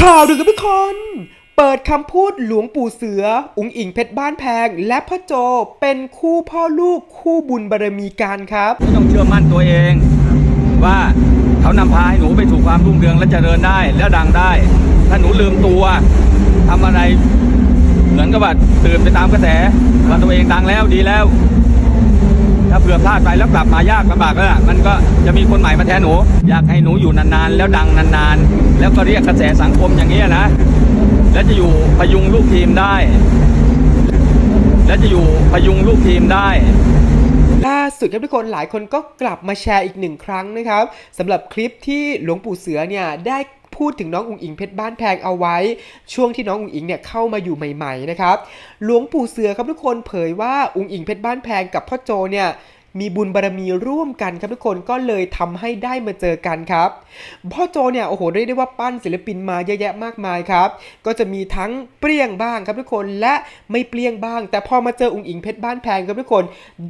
ข่าวดึกครับทุกคน เปิดคำพูดหลวงปู่เสือ อุ๋งอิงเพชรบ้านแพง และพ่อโจเป็นคู่พ่อลูกคู่บุญบารมีกันครับ ต้องเชื่อมั่นตัวเอง ว่าเขานำพาให้หนูไปสู่ความรุ่งเรืองและเจริญได้และดังได้ ถ้าหนูลืมตัวทำอะไร เหมือนกับว่าตื่นไปตามกระแสว่าตัวเองดังแล้วดีแล้ว ถ้าเผื่อพลาดไปแล้วกลับมายากลำบากแล้วมันก็จะมีคนใหม่มาแทนหนู อยากให้หนูอยู่นานๆ แล้วดังนานๆ แล้วก็เรียกกระแสสังคมอย่างนี้นะ และจะอยู่พยุงลูกทีมได้ และจะอยู่พยุงลูกทีมได้ล่าสุดครับทุกคนหลายคนก็กลับมาแชร์อีกหนึ่งครั้งนะครับสำหรับคลิปที่หลวงปู่เสือเนี่ยได้ พูดถึงน้องอุ๋งอิงเพชรบ้านแพงเอาไว้ ช่วงที่น้องอุ๋งอิงเนี่ยเข้ามาอยู่ใหม่ๆนะครับหลวงปู่เสือครับทุกคนเผยว่าอุ๋งอิงเพชรบ้านแพงกับพ่อโจเนี่ยมีบุญบารมีร่วมกันครับทุกคนก็เลยทำให้ได้มาเจอกันครับพ่อโจเนี่ยโอ้โหเรียกได้ว่าปั้นศิลปินมาเยอะแยะมากมายครับก็จะมีทั้งเปรี้ยงบ้างครับทุกคนและไม่เปรี้ยงบ้าง แต่พอมาเจออุ๋งอิงเพชรบ้านแพงครับทุกคน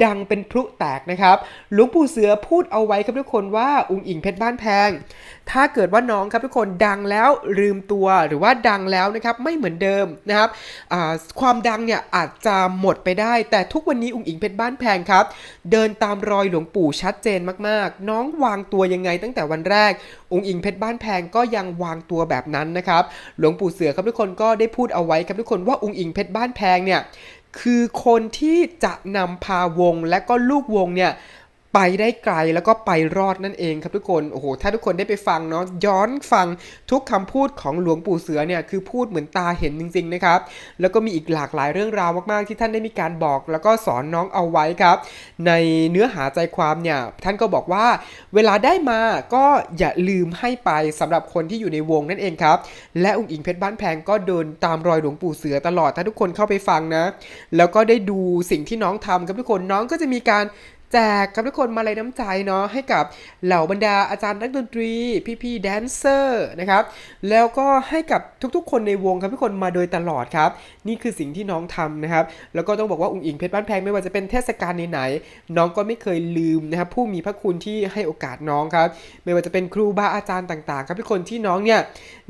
ดังเป็นพลุแตกนะครับหลวงปู่เสือพูดเอาไว้ครับทุกคนว่าอุ๋งอิงเพชรบ้านแพง ถ้าเกิดว่าน้องครับทุกคนดังแล้วลืมตัวหรือว่าดังแล้วนะครับไม่เหมือนเดิมนะครับความดังเนี่ยอาจจะหมดไปได้ แต่ทุกวันนี้อุ๋งอิงเพชรบ้านแพงครับ เดินตามรอยหลวงปู่ชัดเจนมากๆ น้องวางตัวยังไงตั้งแต่วันแรก อุ๋งอิงเพชรบ้านแพงก็ยังวางตัวแบบนั้นนะครับหลวงปู่เสือครับทุกคนก็ได้พูดเอาไว้ครับทุกคนว่าอุ๋งอิงเพชรบ้านแพงเนี่ยคือคนที่จะนำพาวงและก็ลูกวงเนี่ย ไปได้ไกลแล้วก็ไปรอดนั่นเองครับทุกคนโอ้โหถ้าทุกคนได้ไปฟังเนาะย้อนฟังทุกคำพูดของหลวงปู่เสือเนี่ยคือพูดเหมือนตาเห็นจริงๆนะครับแล้วก็มีอีกหลากหลายเรื่องราวมากๆ ที่ท่านได้มีการบอก แล้วก็สอนน้องเอาไว้ครับ ในเนื้อหาใจความเนี่ยท่านก็บอกว่า เวลาได้มาก็อย่าลืมให้ไปสำหรับคนที่อยู่ในวงนั่นเองครับและองค์อิงเพชรบ้านแพงก็เดินตามรอยหลวงปู่เสือตลอดถ้าทุกคนเข้าไปฟังนะ แล้วก็ได้ดูสิ่งที่น้องทำครับทุกคนน้องก็จะมีการ แจกครับทุกคนมาลัยน้ำใจเนาะให้กับเหล่าบรรดาอาจารย์นักดนตรี พี่ๆแดนเซอร์นะครับแล้วก็ให้กับทุกๆ คนในวงครับทุกคนมาโดยตลอดครับ นี่คือสิ่งที่น้องทำนะครับ แล้วก็ต้องบอกว่าอุ๋งอิงเพชรบ้านแพงไม่ว่าจะเป็นเทศกาลไหนๆน้องก็ไม่เคยลืมนะครับผู้มีพระคุณที่ให้โอกาสน้องครับไม่ว่าจะเป็นครูบาอาจารย์ต่างๆ ครับทุกคนที่น้องเนี่ย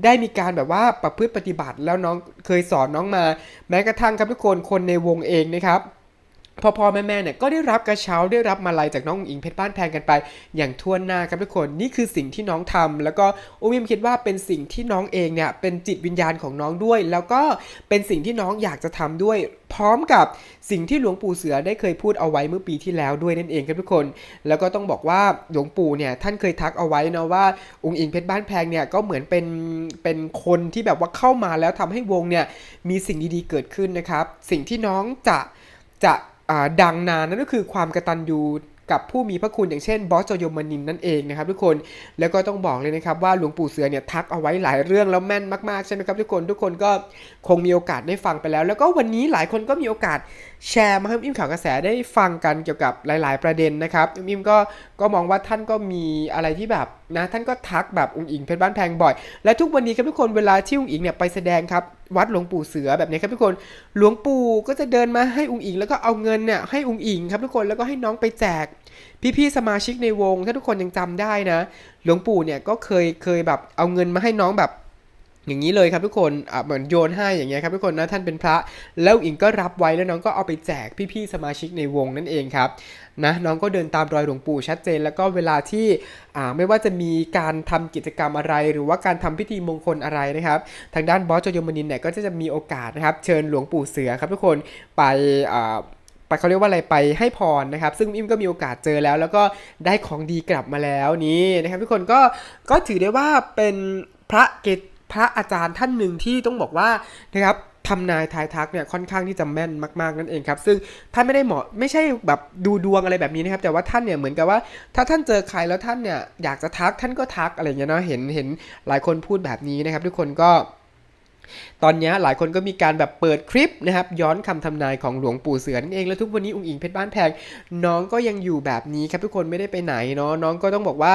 ได้มีการแบบว่าประพฤติปฏิบัติแล้วน้องเคยสอนน้องมา แม้กระทั่งครับทุกคนคนในวงเองนะครับ พ่อพ่อแม่แม่เนี่ยก็ได้รับกระเช้าได้รับมาลัยจากน้องอิงเพชรบ้านแพงกันไป อย่างทั่วหน้าครับทุกคนนี่คือสิ่งที่น้องทำแล้วก็อุ้มิมคิดว่าเป็นสิ่งที่น้องเองเนี่ยเป็นจิตวิญญาณของน้องด้วย แล้วก็เป็นสิ่งที่น้องอยากจะทำด้วย พร้อมกับสิ่งที่หลวงปู่เสือได้เคยพูดเอาไว้เมื่อปีที่แล้วด้วยนั่นเองครับทุกคน แล้วก็ต้องบอกว่าหลวงปู่เนี่ยท่านเคยทักเอาไว้นะว่าองค์อิงเพชรบ้านแพงเนี่ยก็เหมือนเป็นเป็นคนที่แบบว่าเข้ามาแล้วทำให้วงเนี่ยมีสิ่งดีๆเกิดขึ้นนะครับสิ่งที่น้องจะจะ ดังนานนั่นก็คือความกระตัญญูกับผู้มีพระคุณอย่างเช่นบอสโจยมนินนั่นเองนะครับทุกคนแล้วก็ต้องบอกเลยนะครับว่าหลวงปู่เสือเนี่ยทักเอาไว้หลายเรื่องแล้วแม่นมากๆใช่ไหมครับทุกคนทุกคนก็คงมีโอกาสได้ฟังไปแล้ว แล้วก็วันนี้หลายคนก็มีโอกาสแชร์มาให้อิมข่าวกระแสได้ฟังกันเกี่ยวกับหลาย ๆ ประเด็นนะครับอิมก็ก็มองว่าท่านก็มีอะไรที่แบบนะท่านก็ทักแบบองค์อิงเพชรบ้านแพงบ่อย และทุกวันนี้ครับทุกคนเวลาที่องค์อิงเนี่ยไปแสดงครับ วัดหลวงปู่เสือแบบนี้ครับทุกคนหลวงปู่ก็จะเดินมาให้องค์อิง แล้วก็เอาเงินเนี่ยให้องค์อิงครับทุกคนแล้วก็ให้น้องไปแจก พี่ๆสมาชิกในวง ถ้าทุกคนยังจำได้นะ หลวงปู่เนี่ยก็เคยเคยแบบเอาเงินมาให้น้องแบบ อย่างนี้เลยครับทุกคนเหมือนโยนให้อย่างเงี้ยครับทุกคนนะท่านเป็นพระ แล้วอิงก็รับไว้แล้วน้องก็เอาไปแจกพี่ๆสมาชิกในวงนั่นเองครับนะน้องก็เดินตามรอยหลวงปู่ชัดเจน แล้วก็เวลาที่ไม่ว่าจะมีการทำกิจกรรมอะไร หรือว่าการทำพิธีมงคลอะไรนะครับทางด้านบอสจโยมนินเนี่ยก็จะมีโอกาสนะครับเชิญหลวงปู่เสือครับทุกคนไปไปเขาเรียกว่าอะไรไปให้พรนะครับ ซึ่งอิมก็มีโอกาสเจอแล้ว แล้วก็ได้ของดีกลับมาแล้วนี่นะครับทุกคนก็ก็ถือได้ว่าเป็นพระเกศ พระอาจารย์ท่านหนึ่งที่ต้องบอกว่านะครับทำนายทายทักเนี่ยค่อนข้างที่จะแม่นมากๆนั่นเองครับ ซึ่งท่านไม่ได้เหมาะไม่ใช่แบบดูดวงอะไรแบบนี้นะครับ แต่ว่าท่านเนี่ยเหมือนกับว่า ถ้าท่านเจอใครแล้วท่านเนี่ยอยากจะทักท่านก็ทักอะไรอย่างเงี้ยเนาะเห็นเห็นหลายคนพูดแบบนี้นะครับ ทุกคนก็ ตอนนี้หลายคนก็มีการแบบเปิดคลิปนะครับ ย้อนคำทำนายของหลวงปู่เสือนั่นเองแล้วทุกวันนี้อุ๋งอิงเพชรบ้านแพงน้องก็ยังอยู่แบบนี้ครับทุกคนไม่ได้ไปไหนเนาะน้องก็ต้องบอกว่า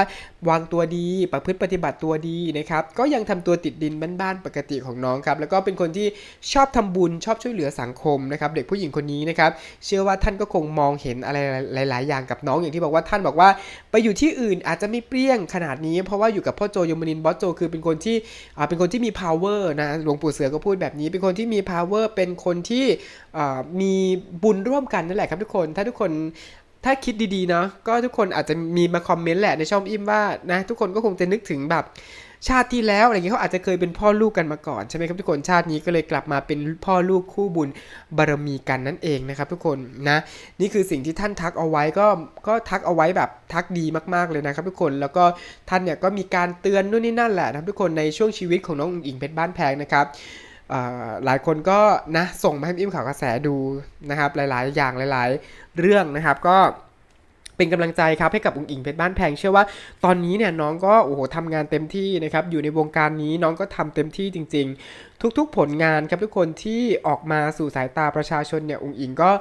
วางตัวดีประพฤติปฏิบัติตัวดีนะครับก็ยังทำตัวติดดินบ้านๆปกติของน้องครับแล้วก็เป็นคนที่ชอบทำบุญชอบช่วยเหลือสังคมนะครับเด็กผู้หญิงคนนี้นะครับเชื่อว่าท่านก็คงมองเห็นอะไรหลาย ๆ อย่างกับน้องอย่างที่บอกว่าท่านบอกว่า ไปอยู่ที่อื่นอาจจะไม่เปรี้ยงขนาดนี้ เพราะว่าอยู่กับพ่อโจยมนินบอสโจคือเป็นคนที่เป็นคนที่มี power นะหลวงปู่เสือก็พูดแบบนี้ เป็นคนที่มี power เป็นคนที่มีบุญร่วมกันนั่นแหละครับทุกคน ถ้าทุกคนถ้าคิดดีๆเนาะก็ทุกคนอาจจะมีมาคอมเมนต์แหละในช่องอิมว่านะทุกคนก็คงจะนึกถึงแบบ ชาติที่แล้วอะไรเงี้ยเขาอาจจะเคยเป็นพ่อลูกกันมาก่อนใช่ไหมครับทุกคนชาตินี้ก็เลยกลับมาเป็นพ่อลูกคู่บุญบารมีกันนั่นเองนะครับ ทุกคนนะนี่คือสิ่งที่ท่านทักเอาไว้ก็ก็ทักเอาไว้แบบทักดีมากๆเลยนะครับทุกคนแล้วก็ท่านเนี่ยก็มีการเตือนนู่นนี่นั่นแหละนะทุกคนในช่วงชีวิตของน้องอิงเพชรบ้านแพงนะครับหลายคนก็นะส่งมาให้อิมข่าวกระแสดูนะครับหลาย ๆ อย่างหลาย ๆ เรื่องนะครับก็ เป็นกำลังใจครับให้กับอุ๋งอิงเพชรบ้านแพงเชื่อว่า ตอนนี้เนี่ยน้องก็โอ้โหทำงานเต็มที่นะครับอยู่ในวงการนี้น้องก็ทำเต็มที่จริง ๆ ทุกๆ ผลงานครับทุกคนที่ออกมาสู่สายตาประชาชนเนี่ยอุ๋งอิงก็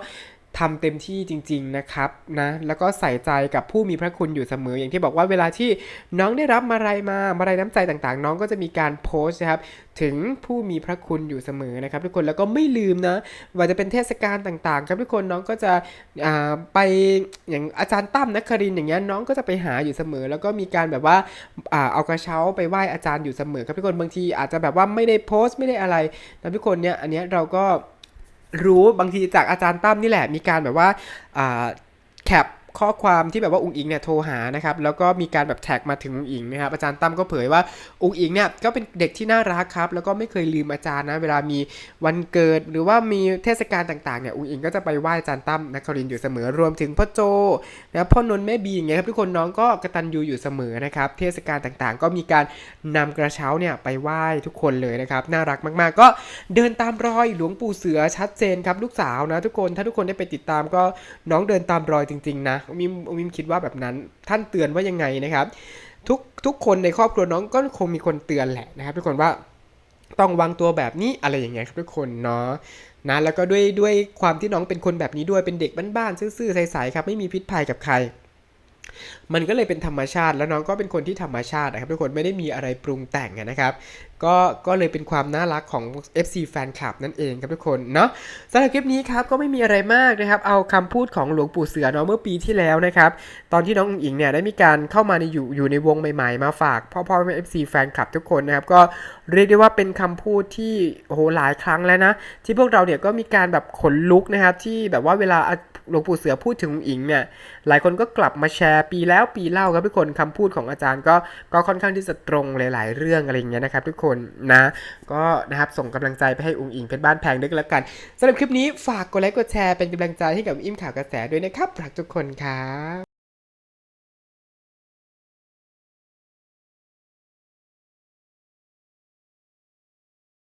ทำเต็มที่จริง ๆนะครับนะแล้วก็ใส่ใจกับผู้มีพระคุณอยู่เสมอ อย่างที่บอกว่าเวลาที่น้องได้รับมาลัยมามาลัยน้ำใจต่างๆ น้องก็จะมีการโพสต์นะครับถึงผู้มีพระคุณอยู่เสมอนะครับ ทุกคนแล้วก็ไม่ลืมนะว่าจะเป็นเทศกาลต่างๆ ครับทุกคนน้องก็จะไปอย่างอาจารย์ตั้มนักครินอย่างเงี้ยน้องก็จะไปหาอยู่เสมอ แล้วก็มีการแบบว่าอ่าเอากระเช้าไปไหว้อาจารย์อยู่เสมอ ครับทุกคนบางทีอาจจะแบบว่าไม่ได้โพสต์ไม่ได้อะไรนะทุกคนเนี่ยอันเนี้ยเราก็ รู้บางทีจากอาจารย์ตั้มนี่แหละ มีการแบบว่าแคป ข้อความที่แบบว่าอุงอิงเนี่ยโทรหานะครับแล้วก็มีการแบบแท็กมาถึงอุงอิงนะครับอาจารย์ตั้มก็เผยว่าอุงอิงเนี่ยก็เป็นเด็กที่น่ารักครับ แล้วก็ไม่เคยลืมอาจารย์นะเวลามีวันเกิดหรือว่ามีเทศกาลต่างๆเนี่ยอุงอิงก็จะไปไหว้อาจารย์ตั้มนครินอยู่เสมอรวมถึงพ่อโจนะพ่อนนท์แม่บีอย่างเงี้ยครับทุกคนน้องก็กระตัญญูอยู่เสมอนะครับเทศกาลต่างๆ ก็มีการนำกระเช้าเนี่ยไปไหว้ทุกคนเลยนะครับน่ารักมากๆ ก็เดินตามรอยหลวงปู่เสือชัดเจนครับลูกสาวนะทุกคนถ้าทุกคนได้ไปติดตามก็น้องเดินตามรอยจริงๆนะมิมมิมคิดว่าแบบนั้น ท่านเตือนว่ายังไงนะครับ ทุกทุกคนในครอบครัวน้องก็คงมีคนเตือนแหละนะครับทุกคนว่าต้องวางตัวแบบนี้อะไรอย่างเงี้ยครับทุกคนเนาะนะแล้วก็ด้วยด้วยความที่น้องเป็นคนแบบนี้ด้วยเป็นเด็กบ้านๆซื่อๆใสๆครับไม่มีพิษภัยกับใคร มันก็เลยเป็นธรรมชาติแล้วน้องก็เป็นคนที่ธรรมชาตินะครับทุกคนไม่ได้มีอะไรปรุงแต่งนะครับก็ก็เลยเป็นความน่ารักของ FC แฟนคลับนั่นเองครับทุกคนเนาะสำหรับคลิปนี้ครับก็ไม่มีอะไรมากนะครับ เอาคำพูดของหลวงปู่เสือเนาะเมื่อปีที่แล้วนะครับ ตอนที่น้องอุ๋งอิงเนี่ยได้มีการเข้ามาในอยู่อยู่ในวงใหม่ๆ มาฝากพ่อพ่อแม่ FC แฟนคลับทุกคนนะครับ ก็เรียกได้ว่าเป็นคำพูดที่โหหลายครั้งแล้วนะ ที่พวกเราเนี่ยก็มีการแบบขนลุกนะครับที่แบบว่าเวลา หลวงปู่เสือพูดถึงอิงเนี่ยหลายคนก็กลับมาแชร์ปีแล้วปีเล่าครับทุกคนคำพูดของอาจารย์ก็ก็ค่อนข้างที่จะตรงหลาย ๆ เรื่องอะไรอย่างเงี้ยนะครับทุกคนนะก็นะครับส่งกำลังใจไปให้อุงอิงเป็นบ้านแพงด้วยกันแล้วกันสำหรับคลิปนี้ฝากกดไลค์กดแชร์เป็นกำลังใจให้กับอิมข่าวกระแสด้วยนะครับรักทุกคนครับ